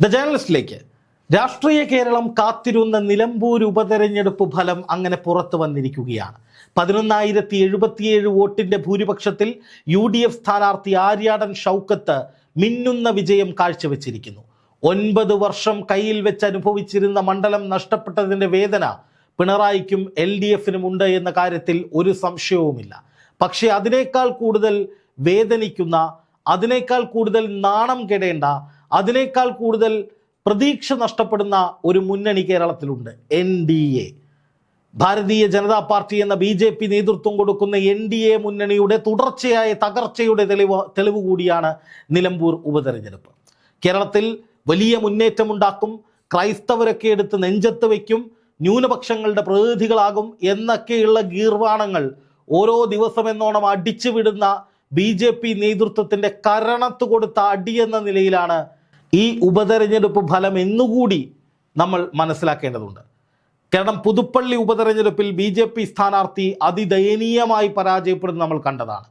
The ജേർണലിസ്റ്റിലേക്ക് രാഷ്ട്രീയ കേരളം കാത്തിരുന്ന നിലമ്പൂർ ഉപതെരഞ്ഞെടുപ്പ് ഫലം അങ്ങനെ പുറത്തു വന്നിരിക്കുകയാണ്. പതിനൊന്നായിരത്തി എഴുപത്തിയേഴ് വോട്ടിന്റെ ഭൂരിപക്ഷത്തിൽ യു ഡി എഫ് സ്ഥാനാർത്ഥി ആര്യാടൻ ഷൗക്കത്ത് മിന്നുന്ന വിജയം കാഴ്ചവെച്ചിരിക്കുന്നു. ഒൻപത് വർഷം കയ്യിൽ വെച്ച് അനുഭവിച്ചിരുന്ന മണ്ഡലം നഷ്ടപ്പെട്ടതിന്റെ വേദന പിണറായിക്കും എൽ ഡി എഫിനും ഉണ്ട് എന്ന കാര്യത്തിൽ ഒരു സംശയവുമില്ല. പക്ഷേ അതിനേക്കാൾ കൂടുതൽ വേദനിക്കുന്ന അതിനേക്കാൾ കൂടുതൽ നാണം കെടേണ്ട അതിനേക്കാൾ കൂടുതൽ പ്രതീക്ഷ നഷ്ടപ്പെടുന്ന ഒരു മുന്നണി കേരളത്തിലുണ്ട് N D A. Bharatiya Janata party എന്ന ബി ജെ പി നേതൃത്വം കൊടുക്കുന്ന എൻ ഡി എ മുന്നണിയുടെ തുടർച്ചയായ തകർച്ചയുടെ തെളിവ് തെളിവ് കൂടിയാണ് നിലമ്പൂർ ഉപതെരഞ്ഞെടുപ്പ്. കേരളത്തിൽ വലിയ മുന്നേറ്റമുണ്ടാക്കും ക്രൈസ്തവരൊക്കെ എടുത്ത് നെഞ്ചത്ത് വയ്ക്കും ന്യൂനപക്ഷങ്ങളുടെ പ്രതിനിധികളാകും എന്നൊക്കെയുള്ള ഗീർവാണങ്ങൾ ഓരോ ദിവസം എന്നോണം അടിച്ചു വിടുന്ന ബി ജെ പി നേതൃത്വത്തിന്റെ കരണത്ത് കൊടുത്ത അടിയെന്ന നിലയിലാണ് ഈ ഉപതെരഞ്ഞെടുപ്പ് ഫലം എന്നുകൂടി നമ്മൾ മനസ്സിലാക്കേണ്ടതുണ്ട്. കാരണം പുതുപ്പള്ളി ഉപതെരഞ്ഞെടുപ്പിൽ ബി ജെ പി സ്ഥാനാർത്ഥി അതിദയനീയമായി പരാജയപ്പെടുന്നത് നമ്മൾ കണ്ടതാണ്.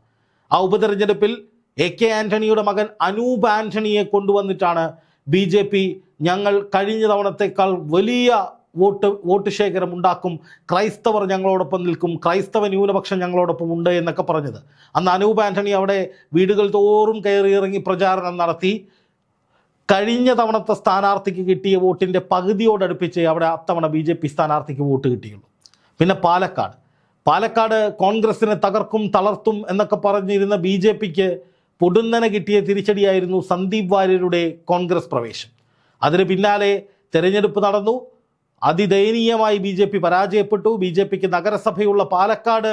ആ ഉപതെരഞ്ഞെടുപ്പിൽ എ കെ ആന്റണിയുടെ മകൻ അനൂപ് ആന്റണിയെ കൊണ്ടുവന്നിട്ടാണ് ബി ജെ പി ഞങ്ങൾ കഴിഞ്ഞ തവണത്തേക്കാൾ വലിയ വോട്ട് വോട്ട് ശേഖരം ഉണ്ടാക്കും. ക്രൈസ്തവർ ഞങ്ങളോടൊപ്പം നിൽക്കും. ക്രൈസ്തവ ന്യൂനപക്ഷം ഞങ്ങളോടൊപ്പം ഉണ്ട് എന്നൊക്കെ പറഞ്ഞത്. അന്ന് അനൂപ് ആന്റണി അവിടെ വീടുകൾ തോറും കയറി ഇറങ്ങി പ്രചാരണം നടത്തി. കഴിഞ്ഞ തവണത്തെ സ്ഥാനാർത്ഥിക്ക് കിട്ടിയ വോട്ടിന്റെ പകുതിയോടടുപ്പിച്ച് അവിടെ അത്തവണ ബി ജെ പി സ്ഥാനാർത്ഥിക്ക് വോട്ട് കിട്ടിയുള്ളൂ. പിന്നെ പാലക്കാട്. പാലക്കാട് കോൺഗ്രസിനെ തകർക്കും തളർത്തും എന്നൊക്കെ പറഞ്ഞിരുന്ന ബി ജെ പിക്ക് പൊടുന്നനെ കിട്ടിയ തിരിച്ചടിയായിരുന്നു സന്ദീപ് വാര്യരുടെ കോൺഗ്രസ് പ്രവേശം. അതിന് പിന്നാലെ തെരഞ്ഞെടുപ്പ് നടന്നു. അതിദയനീയമായി ബി ജെ പി പരാജയപ്പെട്ടു. ബി ജെ പിക്ക് നഗരസഭയുള്ള പാലക്കാട്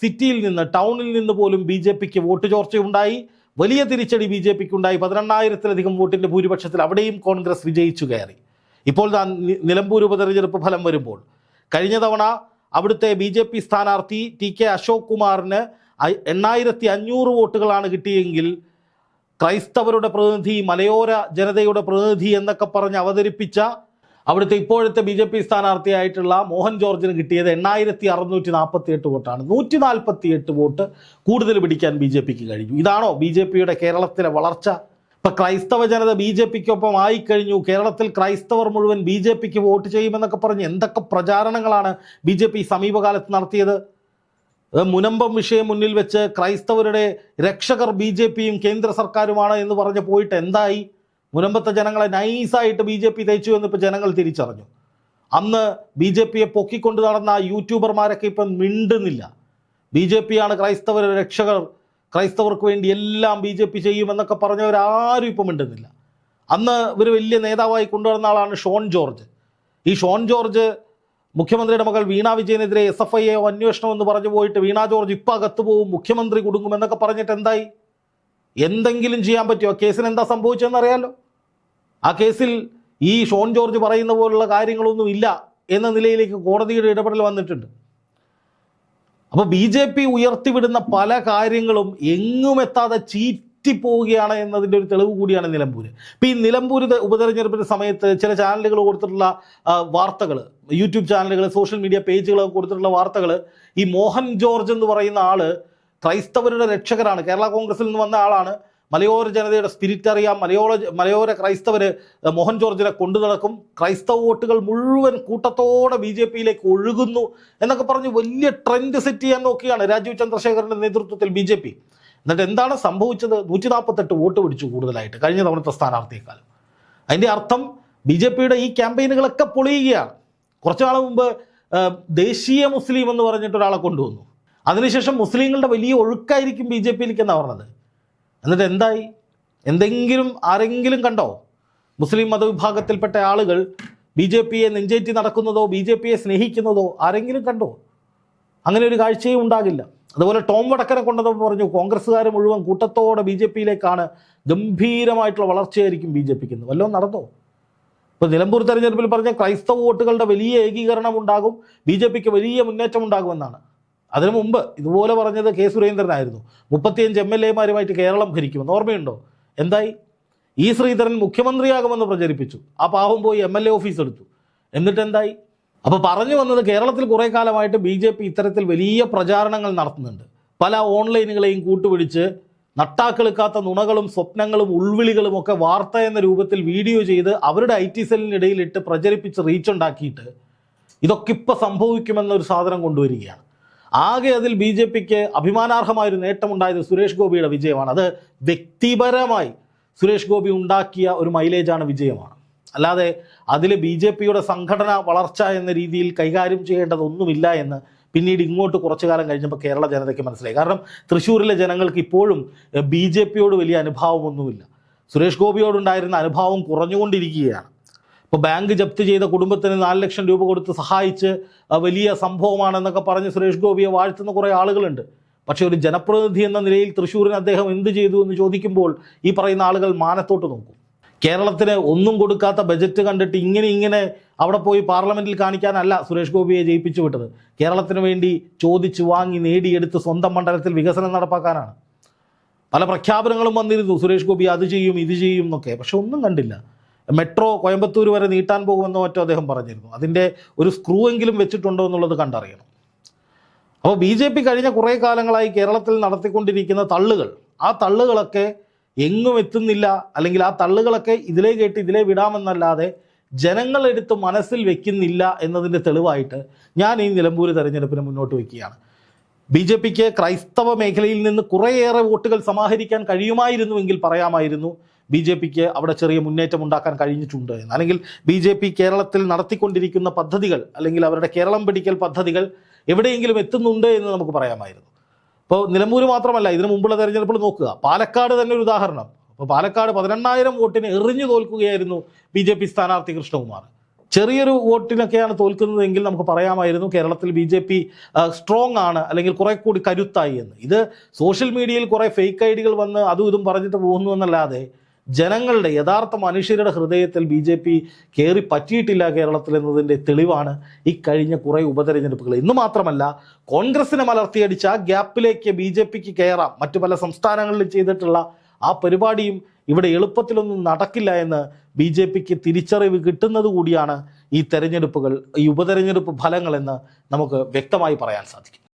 സിറ്റിയിൽ നിന്ന് ടൗണിൽ നിന്ന് പോലും ബി ജെ പിക്ക് വോട്ട് ചോർച്ചയുണ്ടായി. വലിയ തിരിച്ചടി ബി ജെ പിക്ക് ഉണ്ടായി പതിനെണ്ണായിരത്തിലധികം വോട്ടിന്റെ ഭൂരിപക്ഷത്തിൽ അവിടെയും കോൺഗ്രസ് വിജയിച്ചു കയറി. ഇപ്പോൾ നിലമ്പൂർ ഉപതെരഞ്ഞെടുപ്പ് ഫലം വരുമ്പോൾ കഴിഞ്ഞ തവണ അവിടുത്തെ ബി ജെ പി സ്ഥാനാർത്ഥി ടി കെ അശോക് കുമാറിന് എണ്ണായിരത്തി അഞ്ഞൂറ് വോട്ടുകളാണ് കിട്ടിയെങ്കിൽ ക്രൈസ്തവരുടെ പ്രതിനിധി മലയോര ജനതയുടെ പ്രതിനിധി എന്നൊക്കെ പറഞ്ഞ് അവതരിപ്പിച്ച അവിടുത്തെ ഇപ്പോഴത്തെ ബി ജെ പി സ്ഥാനാർത്ഥിയായിട്ടുള്ള മോഹൻ ജോർജിന് കിട്ടിയത് എണ്ണായിരത്തി അറുന്നൂറ്റി നാൽപ്പത്തി എട്ട് വോട്ടാണ്. നൂറ്റി നാൽപ്പത്തി എട്ട് വോട്ട് കൂടുതൽ പിടിക്കാൻ ബി ജെ പിക്ക് കഴിഞ്ഞു. ഇതാണോ ബി ജെ പിയുടെ കേരളത്തിലെ വളർച്ച? ഇപ്പൊ ക്രൈസ്തവ ജനത ബി ജെ പിക്കൊപ്പം ആയിക്കഴിഞ്ഞു. കേരളത്തിൽ ക്രൈസ്തവർ മുഴുവൻ ബി ജെ പിക്ക് വോട്ട് ചെയ്യുമെന്നൊക്കെ പറഞ്ഞ് എന്തൊക്കെ പ്രചാരണങ്ങളാണ് ബി ജെ പി സമീപകാലത്ത് നടത്തിയത്? മുനമ്പം വിഷയം മുന്നിൽ വെച്ച് ക്രൈസ്തവരുടെ രക്ഷകർ ബി ജെ പിയും കേന്ദ്ര സർക്കാരുമാണ് എന്ന് പറഞ്ഞ് പോയിട്ട് എന്തായി? മുനമ്പത്തെ ജനങ്ങളെ നൈസായിട്ട് ബി ജെ പി തയ്ച്ചു എന്നിപ്പോൾ ജനങ്ങൾ തിരിച്ചറിഞ്ഞു. അന്ന് ബി ജെ പിയെ പൊക്കിക്കൊണ്ട് നടന്ന യൂട്യൂബർമാരൊക്കെ ഇപ്പം മിണ്ടുന്നില്ല. ബി ജെ പിയാണ് ക്രൈസ്തവർ രക്ഷകർ ക്രൈസ്തവർക്ക് വേണ്ടി എല്ലാം ബി ജെ പി ചെയ്യുമെന്നൊക്കെ പറഞ്ഞവരാരും ഇപ്പം മിണ്ടുന്നില്ല. അന്ന് ഒരു വലിയ നേതാവായി കൊണ്ടുവന്ന ആളാണ് ഷോൺ ജോർജ്. ഈ ഷോൺ ജോർജ് മുഖ്യമന്ത്രിയുടെ മകൾ വീണ വിജയനെതിരെ എസ് എഫ് ഐ എ അന്വേഷണം എന്ന് പറഞ്ഞു പോയിട്ട് വീണ ജോർജ് ഇപ്പം അകത്ത് പോവും മുഖ്യമന്ത്രി കുടുങ്ങും എന്നൊക്കെ പറഞ്ഞിട്ട് എന്തായി? എന്തെങ്കിലും ചെയ്യാൻ പറ്റുമോ? കേസിന് എന്താ സംഭവിച്ചതെന്ന് അറിയാലോ? ആ കേസിൽ ഈ ഷോൺ ജോർജ് പറയുന്ന പോലുള്ള കാര്യങ്ങളൊന്നും ഇല്ല എന്ന നിലയിലേക്ക് കോടതിയുടെ ഇടപെടൽ വന്നിട്ടുണ്ട്. അപ്പോൾ ബി ജെ പി ഉയർത്തിവിടുന്ന പല കാര്യങ്ങളും എങ്ങും എത്താതെ ചീറ്റിപ്പോവുകയാണ് എന്നതിന്റെ ഒരു തെളിവ് കൂടിയാണ് നിലമ്പൂർ ഇപ്പം ഈ നിലമ്പൂർ ഉപതെരഞ്ഞെടുപ്പിന്റെ സമയത്ത് ചില ചാനലുകൾ കൊടുത്തിട്ടുള്ള വാർത്തകൾ യൂട്യൂബ് ചാനലുകൾ സോഷ്യൽ മീഡിയ പേജുകളൊക്കെ കൊടുത്തിട്ടുള്ള വാർത്തകൾ ഈ മോഹൻ ജോർജ് എന്ന് പറയുന്ന ആൾ ക്രൈസ്തവരുടെ രക്ഷകരാണ്. കേരള കോൺഗ്രസിൽ നിന്ന് വന്ന ആളാണ്. മലയോര ജനതയുടെ സ്പിരിറ്റ് അറിയാം. മലയോര മലയോര ക്രൈസ്തവർ മോഹൻ ജോർജിനെ കൊണ്ടു നടക്കും. ക്രൈസ്തവ വോട്ടുകൾ മുഴുവൻ കൂട്ടത്തോടെ ബി ജെ പിയിലേക്ക് ഒഴുകുന്നു എന്നൊക്കെ പറഞ്ഞ് വലിയ ട്രെൻഡ് സെറ്റ് ചെയ്യാൻ നോക്കിയാണ് രാജീവ് ചന്ദ്രശേഖരന്റെ നേതൃത്വത്തിൽ ബി ജെ പി. എന്നിട്ട് എന്താണ് സംഭവിച്ചത്? നൂറ്റി നാൽപ്പത്തെട്ട് വോട്ട് പിടിച്ചു കൂടുതലായിട്ട് കഴിഞ്ഞ തവണത്തെ സ്ഥാനാർത്ഥിയെക്കാളും അതിന്റെ അർത്ഥം ബി ജെ പിയുടെ ഈ ക്യാമ്പയിനുകളൊക്കെ പൊളിയുകയാണ്. കുറച്ചു നാൾ മുമ്പ് ദേശീയ മുസ്ലിം എന്ന് പറഞ്ഞിട്ട് ഒരാളെ കൊണ്ടുവന്നു. അതിനുശേഷം മുസ്ലിങ്ങളുടെ വലിയ ഒഴുക്കായിരിക്കും ബി ജെ പിയിലേക്ക് എന്നാണ് പറഞ്ഞത്? എന്നിട്ട് എന്തായി? എന്തെങ്കിലും ആരെങ്കിലും കണ്ടോ? മുസ്ലിം മതവിഭാഗത്തിൽപ്പെട്ട ആളുകൾ ബി ജെ പിയെ നെഞ്ചേറ്റി നടക്കുന്നതോ ബി ജെ പിയെ സ്നേഹിക്കുന്നതോ ആരെങ്കിലും കണ്ടോ? അങ്ങനെ ഒരു കാഴ്ചയും ഉണ്ടാകില്ല. അതുപോലെ ടോം വടക്കരെ കൊണ്ടപ്പോൾ പറഞ്ഞു കോൺഗ്രസ്സുകാർ മുഴുവൻ കൂട്ടത്തോടെ ബി ജെ പിയിലേക്കാണ് ഗംഭീരമായിട്ടുള്ള വളർച്ചയായിരിക്കും ബി ജെ പിക്ക് വല്ലതും നടന്നോ? ഇപ്പോൾ നിലമ്പൂർ തെരഞ്ഞെടുപ്പിൽ പറഞ്ഞ ക്രൈസ്തവ വോട്ടുകളുടെ വലിയ ഏകീകരണം ഉണ്ടാകും ബി ജെ പിക്ക് വലിയ മുന്നേറ്റം ഉണ്ടാകുമെന്നാണ്. അതിനു മുമ്പ് ഇതുപോലെ പറഞ്ഞത് കെ സുരേന്ദ്രനായിരുന്നു. മുപ്പത്തിയഞ്ച് എം എൽ എമാരുമായിട്ട് കേരളം ഭരിക്കുമെന്ന് ഓർമ്മയുണ്ടോ? എന്തായി? ഈ ശ്രീധരൻ മുഖ്യമന്ത്രിയാകുമെന്ന് പ്രചരിപ്പിച്ചു. ആ പാവം പോയി എം എൽ എ ഓഫീസ് എടുത്തു. എന്നിട്ട് എന്തായി അപ്പോൾ പറഞ്ഞു വന്നത് കേരളത്തിൽ കുറേ കാലമായിട്ട് ബി ജെ പി ഇത്തരത്തിൽ വലിയ പ്രചാരണങ്ങൾ നടത്തുന്നുണ്ട്. പല ഓൺലൈനുകളെയും കൂട്ടുപിടിച്ച് നട്ടാക്കെളുക്കാത്ത നുണകളും സ്വപ്നങ്ങളും ഉൾവിളികളും ഒക്കെ വാർത്ത എന്ന രൂപത്തിൽ വീഡിയോ ചെയ്ത് അവരുടെ ഐ ടി സെല്ലിനിടയിലിട്ട് പ്രചരിപ്പിച്ച് റീച്ച് ഉണ്ടാക്കിയിട്ട് ഇതൊക്കെ ഇപ്പം സംഭവിക്കുമെന്നൊരു സാധനം കൊണ്ടുവരികയാണ്. ആകെ അതിൽ ബി ജെ പിക്ക് അഭിമാനാർഹമായൊരു നേട്ടമുണ്ടായത് സുരേഷ് ഗോപിയുടെ വിജയമാണ്. അത് വ്യക്തിപരമായി സുരേഷ് ഗോപി ഉണ്ടാക്കിയ ഒരു മൈലേജാണ് വിജയമാണ്. അല്ലാതെ അതിൽ ബി ജെ പിയുടെ സംഘടന വളർച്ച എന്ന രീതിയിൽ കൈകാര്യം ചെയ്യേണ്ടതൊന്നുമില്ല എന്ന് പിന്നീട് ഇങ്ങോട്ട് കുറച്ചു കാലം കഴിഞ്ഞപ്പോൾ കേരള ജനതയ്ക്ക് മനസ്സിലായി. കാരണം തൃശ്ശൂരിലെ ജനങ്ങൾക്ക് ഇപ്പോഴും ബി ജെ പിയോട് വലിയ അനുഭാവമൊന്നുമില്ല. സുരേഷ് ഗോപിയോടുണ്ടായിരുന്ന അനുഭാവം കുറഞ്ഞുകൊണ്ടിരിക്കുകയാണ്. ഇപ്പോൾ ബാങ്ക് ജപ്തി ചെയ്ത കുടുംബത്തിന് നാല് ലക്ഷം രൂപ കൊടുത്ത് സഹായിച്ച് വലിയ സംഭവമാണെന്നൊക്കെ പറഞ്ഞ് സുരേഷ് ഗോപിയെ വാഴ്ത്തുന്ന കുറേ ആളുകളുണ്ട്. പക്ഷേ ഒരു ജനപ്രതിനിധി എന്ന നിലയിൽ തൃശ്ശൂരിന് അദ്ദേഹം എന്ത് ചെയ്തു എന്ന് ചോദിക്കുമ്പോൾ ഈ പറയുന്ന ആളുകൾ മാനത്തോട്ട് നോക്കും. കേരളത്തിന് ഒന്നും കൊടുക്കാത്ത ബജറ്റ് കണ്ടിട്ട് ഇങ്ങനെ ഇങ്ങനെ അവിടെ പോയി പാർലമെന്റിൽ കാണിക്കാനല്ല സുരേഷ് ഗോപിയെ ജയിപ്പിച്ചു വിട്ടത്. കേരളത്തിന് വേണ്ടി ചോദിച്ചു വാങ്ങി നേടിയെടുത്ത് സ്വന്തം മണ്ഡലത്തിൽ വികസനം നടപ്പാക്കാനാണ്. പല പ്രഖ്യാപനങ്ങളും വന്നിരുന്നു. സുരേഷ് ഗോപി അത് ചെയ്യും ഇത് ചെയ്യും എന്നൊക്കെ. പക്ഷെ ഒന്നും കണ്ടില്ല. മെട്രോ കോയമ്പത്തൂർ വരെ നീട്ടാൻ പോകുമെന്നോ മറ്റോ അദ്ദേഹം പറഞ്ഞിരുന്നു. അതിന്റെ ഒരു സ്ക്രൂ എങ്കിലും വെച്ചിട്ടുണ്ടോ എന്നുള്ളത് കണ്ടറിയണം. അപ്പോൾ ബി ജെ പി കഴിഞ്ഞ കുറേ കാലങ്ങളായി കേരളത്തിൽ നടത്തിക്കൊണ്ടിരിക്കുന്ന തള്ളുകൾ ആ തള്ളുകളൊക്കെ എങ്ങും എത്തുന്നില്ല അല്ലെങ്കിൽ ആ തള്ളുകളൊക്കെ ഇതിലേ കേട്ട് ഇതിലേ വിടാമെന്നല്ലാതെ ജനങ്ങളെടുത്ത് മനസ്സിൽ വെക്കുന്നില്ല എന്നതിന്റെ തെളിവായിട്ട് ഞാൻ ഈ നിലമ്പൂർ തെരഞ്ഞെടുപ്പിന് മുന്നോട്ട് വയ്ക്കുകയാണ് ബി ജെ പിക്ക് ക്രൈസ്തവ മേഖലയിൽ നിന്ന് കുറേയേറെ വോട്ടുകൾ സമാഹരിക്കാൻ കഴിയുമായിരുന്നുവെങ്കിൽ പറയാമായിരുന്നു ബി ജെ പിക്ക് അവിടെ ചെറിയ മുന്നേറ്റം ഉണ്ടാക്കാൻ കഴിഞ്ഞിട്ടുണ്ട്. എന്ന് അല്ലെങ്കിൽ ബി ജെ പി കേരളത്തിൽ നടത്തിക്കൊണ്ടിരിക്കുന്ന പദ്ധതികൾ അല്ലെങ്കിൽ അവരുടെ കേരളം പിടിക്കൽ പദ്ധതികൾ എവിടെയെങ്കിലും എത്തുന്നുണ്ട് എന്ന് നമുക്ക് പറയാമായിരുന്നു. ഇപ്പോൾ നിലമ്പൂർ മാത്രമല്ല ഇതിനു മുമ്പുള്ള തെരഞ്ഞെടുപ്പിൽ നോക്കുക. പാലക്കാട് തന്നെ ഒരു ഉദാഹരണം. അപ്പോൾ പാലക്കാട് പതിനെണ്ണായിരം വോട്ടിന് എറിഞ്ഞു തോൽക്കുകയായിരുന്നു ബി ജെ പി സ്ഥാനാർത്ഥി കൃഷ്ണകുമാർ. ചെറിയൊരു വോട്ടിനൊക്കെയാണ് തോൽക്കുന്നതെങ്കിൽ നമുക്ക് പറയാമായിരുന്നു കേരളത്തിൽ ബി ജെ പി സ്ട്രോങ് ആണ് അല്ലെങ്കിൽ കുറെ കൂടി കരുത്തായി എന്ന്. ഇത് സോഷ്യൽ മീഡിയയിൽ കുറേ ഫേക്ക് ഐഡികൾ വന്ന് അതും ഇതും പറഞ്ഞിട്ട് പോകുന്നു എന്നല്ലാതെ ജനങ്ങളുടെ യഥാർത്ഥ മനുഷ്യരുടെ ഹൃദയത്തിൽ ബി ജെ പി കയറി പറ്റിയിട്ടില്ല കേരളത്തിൽ എന്നതിന്റെ തെളിവാണ് ഈ കഴിഞ്ഞ കുറേ ഉപതെരഞ്ഞെടുപ്പുകൾ. ഇന്ന് മാത്രമല്ല കോൺഗ്രസിനെ മലർത്തിയടിച്ച ആ ഗ്യാപ്പിലേക്ക് ബി ജെ പിക്ക് കയറാം. മറ്റു പല സംസ്ഥാനങ്ങളിലും ചെയ്തിട്ടുള്ള ആ പരിപാടിയും ഇവിടെ എളുപ്പത്തിലൊന്നും നടക്കില്ല എന്ന് ബി ജെ പിക്ക് തിരിച്ചറിവ് കിട്ടുന്നത് കൂടിയാണ് ഈ തെരഞ്ഞെടുപ്പുകൾ ഈ ഉപതെരഞ്ഞെടുപ്പ് ഫലങ്ങളെന്ന് നമുക്ക് വ്യക്തമായി പറയാൻ സാധിക്കും.